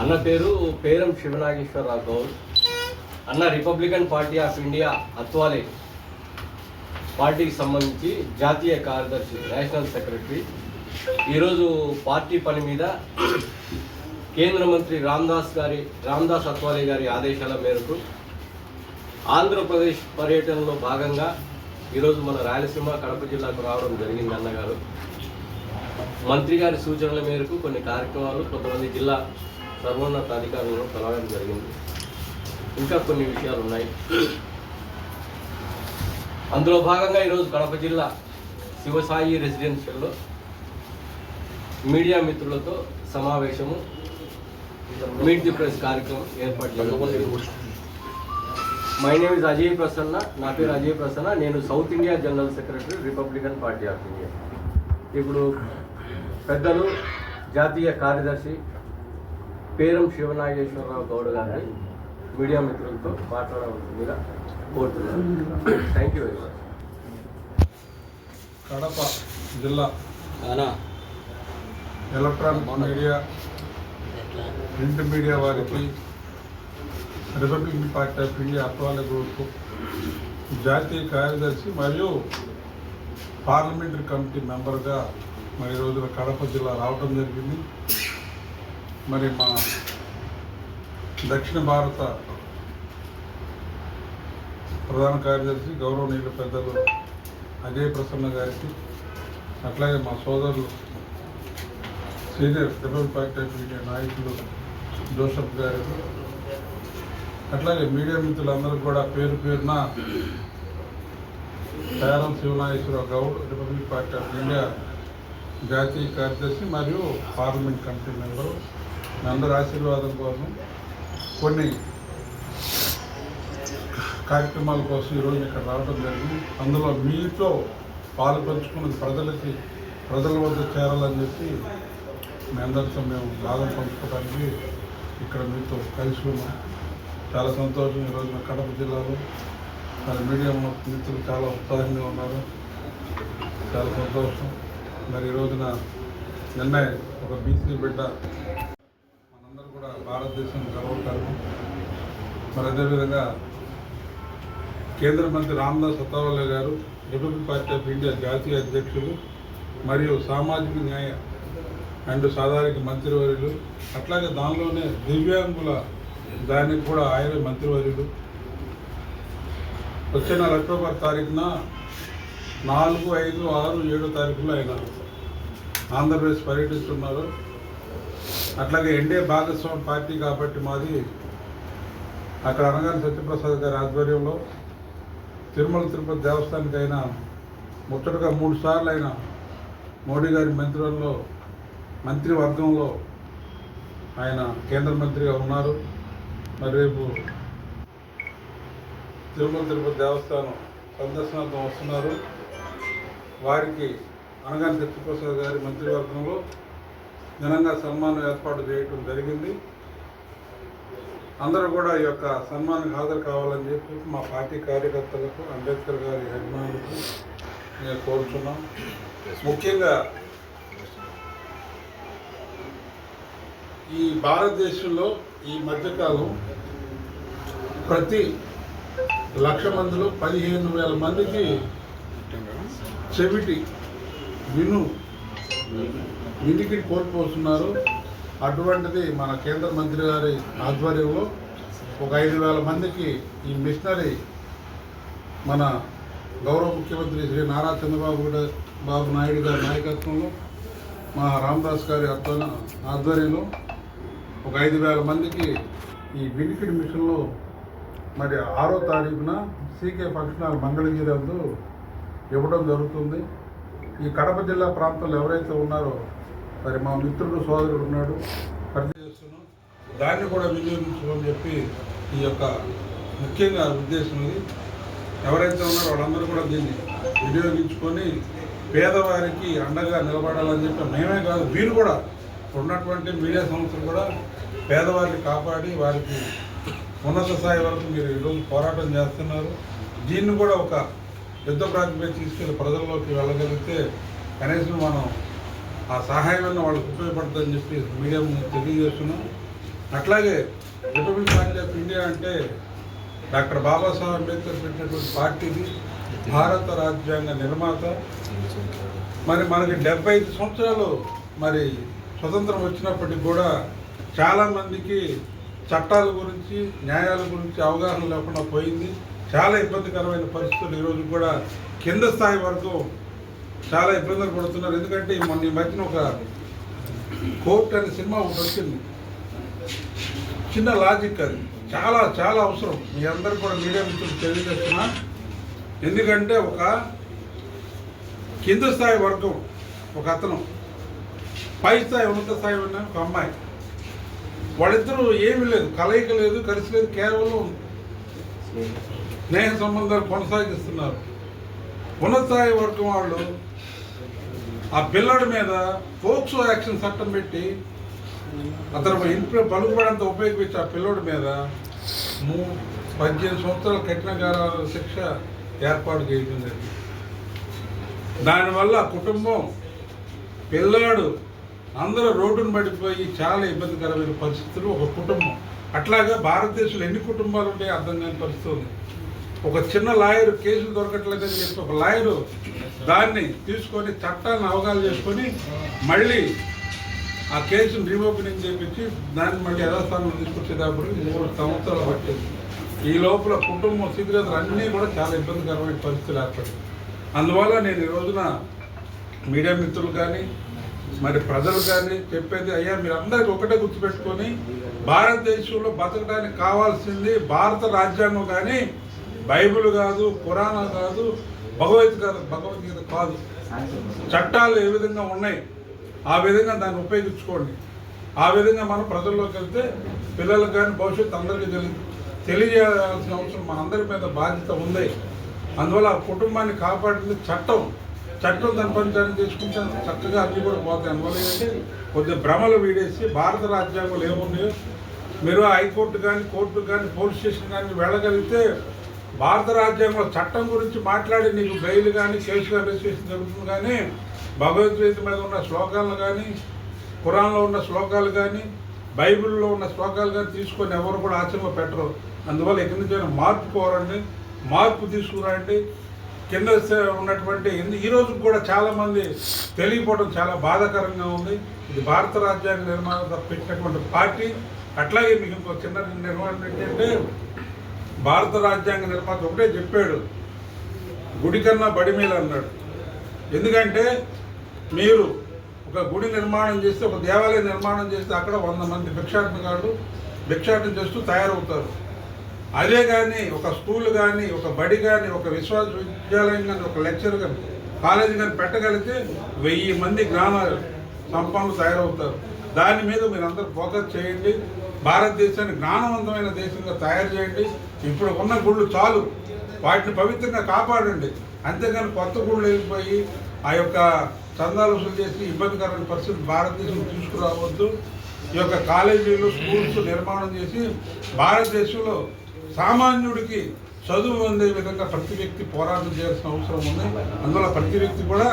అన్న పేరు పేరం శివనాగేశ్వరరావు గౌడ్. అన్న Republican Party of India Athawale పార్టీకి సంబంధించి జాతీయ కార్యదర్శి నేషనల్ సెక్రటరీ. ఈరోజు పార్టీ పని మీద కేంద్ర మంత్రి రామ్దాస్ గారి రామ్దాస్ అత్వాలే గారి ఆదేశాల మేరకు ఆంధ్రప్రదేశ్ పర్యటనలో భాగంగా ఈరోజు మన రాయలసీమ కడప జిల్లాకు రావడం జరిగింది అన్నగారు. మంత్రి గారి సూచనల మేరకు కొన్ని కార్యక్రమాలు కొంతమంది జిల్లా సర్వోన్నత అధికారులను కలవడం జరిగింది. ఇంకా కొన్ని విషయాలు ఉన్నాయి అందులో భాగంగా ఈరోజు కడప జిల్లా శివసాయి రెసిడెన్షియల్లో మీడియా మిత్రులతో సమావేశము మీట్ ది ప్రెస్ కార్యక్రమం ఏర్పాటు చేయడం my name is Ajay Prasanna నా పేరు అజయ్ ప్రసన్న నేను south India general secretary Republican Party of India. ఇప్పుడు పెద్దలు జాతీయ కార్యదర్శి పేరం శివనాగేశ్వరరావు గౌడ్ గారిని మీడియా మిత్రులతో మాట్లాడవలసిందిగా కోరుతున్నాను. Thank you very much Kadapa జిల్లా ఎలక్ట్రానిక్ మీడియా ప్రింట్ మీడియా వారికి Republican Party of India Athawale group జాతీయ కార్యదర్శి మరియు పార్లమెంటరీ కమిటీ మెంబర్గా మరి ఈ రోజున కడప జిల్లా రావడం జరిగింది. మరి మా దక్షిణ భారత ప్రధాన కార్యదర్శి గౌరవనీయులు పెద్దలు అజయ్ ప్రసన్న గారికి అట్లాగే మా సోదరులు senior Republic Party of India నాయకులు జోసఫ్ గారికి అట్లాగే మీడియా మిత్రులందరికీ కూడా పేరు పేరున Peram Sivanageswararao Goud Republic Party of India జాతీయ కార్యదర్శి మరియు పార్లమెంట్ కమిటీ మెంబరు అందరి ఆశీర్వాదం కోసం కొన్ని కార్యక్రమాల కోసం ఈరోజు ఇక్కడ రావడం జరిగింది. అందులో మీతో పాలు పంచుకున్నది ప్రజలకి ప్రజల వద్ద చేరాలని చెప్పి మీ అందరితో మేము లాభం పంచుకోవడానికి ఇక్కడ మీతో కలిసి ఉన్నాం. చాలా సంతోషం ఈరోజు మా కడప జిల్లాలో. మరి మీడియా మిత్రులు చాలా ఉత్సాహంగా ఉన్నారు. చాలా సంతోషం. మరి ఈరోజున రోజున నిన్న ఒక బీసీ బిడ్డ భారతదేశం గర్వకారణం. మరి అదేవిధంగా కేంద్ర మంత్రి రామ్దాస్ అత్తావల్లే గారు రిపబ్లిక్ పార్టీ ఆఫ్ ఇండియా జాతీయ అధ్యక్షులు మరియు సామాజిక న్యాయ అండ్ సాధారణ మంత్రివర్యులు అట్లాగే దానిలోనే దివ్యాంగుల దానికి కూడా ఆయన మంత్రివర్యులు. వచ్చే నెల అక్టోబర్ తారీఖున నాలుగు ఐదు ఆరు ఏడు తారీఖులో ఆయన ఆంధ్రప్రదేశ్ పర్యటిస్తున్నారు. అట్లాగే ఎన్డీఏ భాగస్వామి పార్టీ కాబట్టి మాది అక్కడ అనగానే సత్యప్రసాద్ గారి ఆధ్వర్యంలో తిరుమల తిరుపతి దేవస్థానానికి అయినా ముచ్చటగా మూడు సార్లు అయినా మోడీ గారి మంత్రివర్గంలో మంత్రివర్గంలో ఆయన కేంద్ర మంత్రిగా ఉన్నారు. మరి రేపు తిరుమల తిరుపతి దేవస్థానం సందర్శనార్థం వస్తున్నారు. వారికి అనగాని సత్యప్రసాద్ గారి మంత్రివర్గంలో ఘనంగా సన్మానం ఏర్పాటు చేయటం జరిగింది. అందరూ కూడా ఈ యొక్క సన్మానానికి హాజరు కావాలని చెప్పి మా పార్టీ కార్యకర్తలకు అంబేద్కర్ గారి అభిమానులకు నేను కోరుతున్నాం ముఖ్యంగా ఈ భారతదేశంలో ఈ మధ్యకాలం ప్రతి లక్ష మందిలో పదిహేను వేల మందికి చెవిటి విను వినికిడి కోల్పోతున్నారు. అటువంటిది మన కేంద్ర మంత్రి గారి ఆధ్వర్యంలో ఒక ఐదు వేల మందికి ఈ మిషనరీ మన గౌరవ ముఖ్యమంత్రి శ్రీ నారా చంద్రబాబు బాబు నాయుడు గారి నాయకత్వంలో మా రామదాస్ గారి ఆధ్వర్యంలో ఒక ఐదు వేల మందికి ఈ బెనిఫిట్ మిషన్లో మరి ఆరో తారీఖున సీకే ఫంక్షన్ హాల్ మంగళగిరి అందు ఇవ్వడం జరుగుతుంది. ఈ కడప జిల్లా ప్రాంతంలో ఎవరైతే ఉన్నారో మరి మా మిత్రుడు సోదరుడు ఉన్నాడు పనిచేస్తున్నాం దాన్ని కూడా వినియోగించుకోమని చెప్పి ఈ యొక్క ముఖ్యంగా ఉద్దేశం ఇది ఎవరైతే ఉన్నారో వాళ్ళందరూ కూడా దీన్ని వినియోగించుకొని పేదవారికి అండగా నిలబడాలని చెప్పి మేమే కాదు వీరు కూడా ఉన్నటువంటి మీడియా సంస్థలు కూడా పేదవారిని కాపాడి వారికి ఉన్నత స్థాయి వరకు మీరు ఈరోజు పోరాటం చేస్తున్నారు. దీన్ని కూడా ఒక యుద్ధ ప్రాతిపై తీసుకెళ్ళి ప్రజల్లోకి వెళ్ళగలిగితే కనీసం మనం ఆ సహాయం వాళ్ళకి ఉపయోగపడుతుందని చెప్పి మీడియా తెలియజేస్తున్నాం. అట్లాగే రిపబ్లిక్ పార్టీ ఆఫ్ ఇండియా అంటే డాక్టర్ బాబాసాహెబ్ అంబేద్కర్ పెట్టినటువంటి పార్టీది భారత రాజ్యాంగ నిర్మాత. మరి మనకి డెబ్బై ఐదు సంవత్సరాలు మరి స్వతంత్రం వచ్చినప్పటికి కూడా చాలామందికి చట్టాల గురించి న్యాయాల గురించి అవగాహన లేకుండా పోయింది. చాలా ఇబ్బందికరమైన పరిస్థితులు ఈరోజు కూడా కింద స్థాయి వరకు చాలా ఇబ్బందులు పడుతున్నారు. ఎందుకంటే మొన్న ఈ మధ్యన ఒక కోర్ట్ అనే సినిమా ఒకటి వచ్చింది. చిన్న లాజిక్ అది. చాలా చాలా అవసరం. మీ అందరు కూడా మీడియా మిత్రులు తెలియజేస్తున్నా. ఎందుకంటే ఒక కింద స్థాయి వర్గం ఒక అతను పై స్థాయి ఉన్నత స్థాయి ఉన్న ఒక అమ్మాయి. వాళ్ళిద్దరూ ఏమీ లేదు. కలయిక లేదు కలిసి లేదు కేవలం స్నేహ సంబంధాలు కొనసాగిస్తున్నారు. ఉన్నత స్థాయి వర్గం వాళ్ళు ఆ పిల్లడి మీద పోక్సో యాక్షన్ చట్టం పెట్టి అతను ఇంట్లో పలుకుబడంత ఉపయోగించి ఆ పిల్లోడి మీద మూ పద్దెనిమిది సంవత్సరాల కఠిన శిక్ష ఏర్పాటు చేయడం జరిగింది. దానివల్ల కుటుంబం పిల్లాడు అందరూ రోడ్డును పడిపోయి చాలా ఇబ్బందికరమైన పరిస్థితులు ఒక కుటుంబం. అట్లాగా భారతదేశంలో ఎన్ని కుటుంబాలు ఉంటాయో అర్థం కాని పరిస్థితి ఉంది ఒక చిన్న లాయర్ కేసులు దొరకట్లేదని చెప్పి ఒక లాయరు దాన్ని తీసుకొని చట్టాన్ని అవగాహన చేసుకొని మళ్ళీ ఆ కేసును రీఓపెనింగ్ చేపించి దాన్ని మళ్ళీ యథాస్థానంలో తీసుకొచ్చేటప్పుడు మూడు సంవత్సరాలు పట్టింది. ఈ లోపల కుటుంబం స్థితిగతులు అన్నీ కూడా చాలా ఇబ్బందికరమైన పరిస్థితులు ఏర్పడింది అందువల్ల నేను ఈ రోజున మీడియా మిత్రులు కానీ మరి ప్రజలు కానీ చెప్పేది అయ్యా మీరు అందరికీ ఒకటే గుర్తుపెట్టుకొని భారతదేశంలో బతకడానికి కావాల్సింది భారత రాజ్యాంగం కానీ బైబిల్ కాదు పురాణం కాదు భగవద్గీత భగవద్గీత కాదు. చట్టాలు ఏ విధంగా ఉన్నాయి? ఆ విధంగా దాన్ని ఉపయోగించుకోండి. ఆ విధంగా మనం ప్రజల్లోకి వెళ్తే పిల్లలకు కానీ భవిష్యత్తు అందరికీ తెలి తెలియజేయాల్సిన అవసరం మనందరి మీద బాధ్యత ఉంది. అందువల్ల ఆ కుటుంబాన్ని కాపాడింది చట్టం. చట్టం దాని పని తీసుకుంటే చక్కగా అన్ని కూడా పోతాయి. అందువల్ల ఏంటంటే కొద్దిగా భ్రమలు వీడేసి భారత రాజ్యాంగంలో ఏమున్నాయో మీరు హైకోర్టు కానీ కోర్టు కానీ పోలీస్ స్టేషన్ కానీ వెళ్ళగలిగితే భారత రాజ్యాంగంలో చట్టం గురించి మాట్లాడి నీకు బెయిల్ కానీ కేసు కానీ రిజిస్ట్రేషన్ జరుగుతుంది కానీ భగవద్గీత మీద ఉన్న శ్లోకాలు కానీ కురాన్లో ఉన్న శ్లోకాలు కానీ బైబిల్లో ఉన్న శ్లోకాలు కానీ తీసుకొని ఎవరు కూడా ఆచరణలో పెట్టరు. అందువల్ల ఎక్కడి నుంచి మార్పు కోరండి మార్పు తీసుకురండి. కింద ఉన్నటువంటి ఈరోజు ఈ రోజు కూడా చాలా మంది తెలియకపోవడం చాలా బాధాకరంగా ఉంది. ఇది భారత రాజ్యాంగ నిర్మాణ పెట్టినటువంటి పార్టీ అట్లాగే మీకు ఇంకో చిన్న నిర్మాణం ఏంటంటే భారత రాజ్యాంగ నిర్మాత ఒకటే చెప్పాడు గుడి కన్నా బడి మీద అన్నాడు. ఎందుకంటే మీరు ఒక గుడి నిర్మాణం చేస్తే ఒక దేవాలయం నిర్మాణం చేస్తే అక్కడ వంద మంది భిక్షాటనగాళ్ళు భిక్షాటన చేస్తూ తయారవుతారు. అదే కానీ ఒక స్కూల్ కానీ ఒక బడి కానీ ఒక విశ్వవిద్యాలయం కానీ ఒక లెక్చర్ కానీ కాలేజీ కానీ పెట్టగలిగితే వెయ్యి మంది జ్ఞాన సంపన్నులు తయారవుతారు. దాని మీద మీరు అందరూ ఫోకస్ చేయండి. భారతదేశాన్ని జ్ఞానవంతమైన దేశంగా తయారు చేయండి. ఇప్పుడు ఉన్న గుళ్ళు చాలు. వాటిని పవిత్రంగా కాపాడండి. అంతేగాని కొత్త గుళ్ళు వెళ్ళిపోయి ఆ యొక్క చందాలు వసూలు చేసి ఇబ్బందికరమైన పరిస్థితి భారతదేశం తీసుకురావద్దు. ఈ యొక్క కాలేజీలు స్కూల్స్ నిర్మాణం చేసి భారతదేశంలో సామాన్యుడికి చదువు అందే విధంగా ప్రతి వ్యక్తి పోరాటం చేయాల్సిన అవసరం ఉంది. అందువల్ల ప్రతి వ్యక్తి కూడా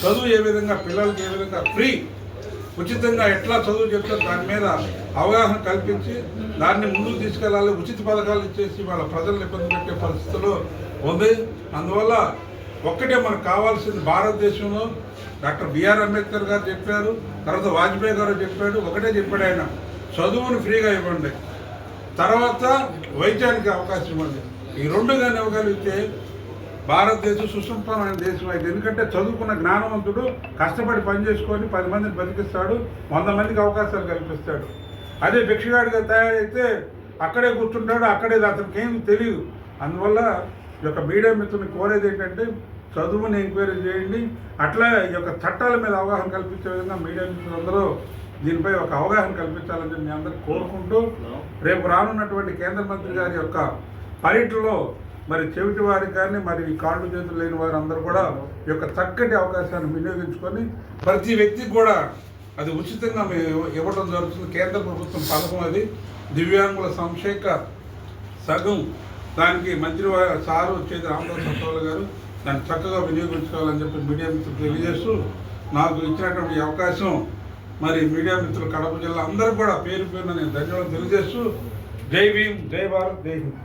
చదువు ఏ విధంగా పిల్లలకి ఏ విధంగా ఫ్రీ ఉచితంగా ఎట్లా చదువు చెప్తారు దాని మీద అవగాహన కల్పించి దాన్ని ముందుకు తీసుకెళ్ళాలి. ఉచిత పథకాలు ఇచ్చేసి వాళ్ళ ప్రజలను ఇబ్బంది పెట్టే పరిస్థితులు ఉంది. అందువల్ల ఒక్కటే మనకు కావాల్సింది భారతదేశంలో డాక్టర్ బిఆర్ అంబేద్కర్ గారు చెప్పారు తర్వాత వాజ్పేయి గారు చెప్పాడు ఒకటే చెప్పాడు ఆయన. చదువును ఫ్రీగా ఇవ్వండి. తర్వాత వైద్యానికి అవకాశం ఇవ్వండి. ఈ రెండు కానీ ఇవ్వగలిగితే భారతదేశం సుసంపన్నమైన దేశం అయితే. ఎందుకంటే చదువుకున్న జ్ఞానవంతుడు కష్టపడి పని చేసుకొని పది మందిని బతికిస్తాడు వంద మందికి అవకాశాలు కల్పిస్తాడు. అదే భిక్షగాడిగా తయారైతే అక్కడే కూర్చుంటాడు అక్కడే అతనికి ఏం తెలియదు అందువల్ల ఈ యొక్క మీడియా మిత్రుని కోరేది ఏంటంటే చదువుని ఎంక్వైరీ చేయండి. అట్లా ఈ యొక్క చట్టాల మీద అవగాహన కల్పించే విధంగా మీడియా మిత్రులందరూ దీనిపై ఒక అవగాహన కల్పించాలని మీ అందరికీ కోరుకుంటూ రేపు రానున్నటువంటి కేంద్ర మంత్రి గారి యొక్క పర్యటనలో మరి చెవిటి వారికి కానీ మరి ఈ కాళ్ళు చేతులు లేని వారందరూ కూడా ఈ యొక్క చక్కటి అవకాశాన్ని వినియోగించుకొని ప్రతి వ్యక్తికి కూడా అది ఉచితంగా మేము ఇవ్వడం జరుగుతుంది. కేంద్ర ప్రభుత్వం పథకం అది. దివ్యాంగుల సంక్షేక సగం దానికి మంత్రి సారు వచ్చేది రామదాస్ అత్తవాళ్ళ గారు దాన్ని చక్కగా వినియోగించుకోవాలని చెప్పి మీడియా మిత్రులు తెలియజేస్తూ నాకు ఇచ్చినటువంటి ఈ అవకాశం మరి మీడియా మిత్రులు కడప జిల్లా అందరూ కూడా పేరు పేరున నేను ధన్యవాదాలు తెలియజేస్తూ జై భీమ్ జై భారత్ జై హింద్.